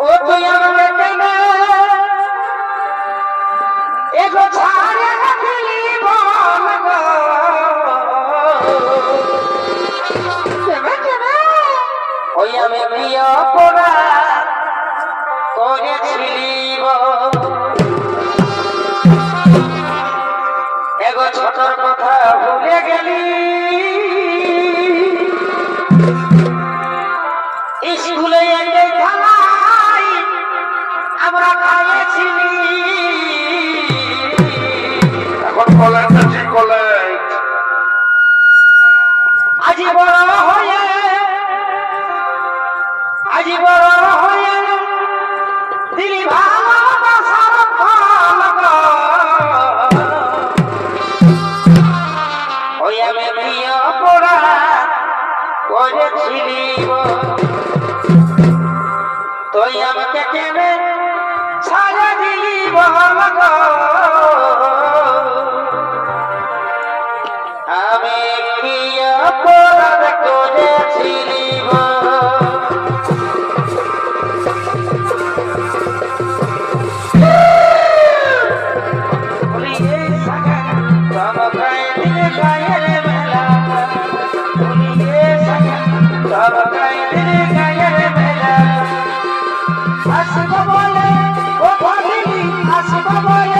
ও তুই আমাকে কেন এগো ছাড়ে রাখলি বল ওই আমি প্রিয় পড়া করেছিলি তুই আমাকে কেন সাজা দিলি আমি প্রিয় অপরাধ করেছিলি Yeah. আসব বলে ও আসব বলে।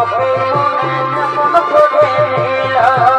হবে মনে মন করে।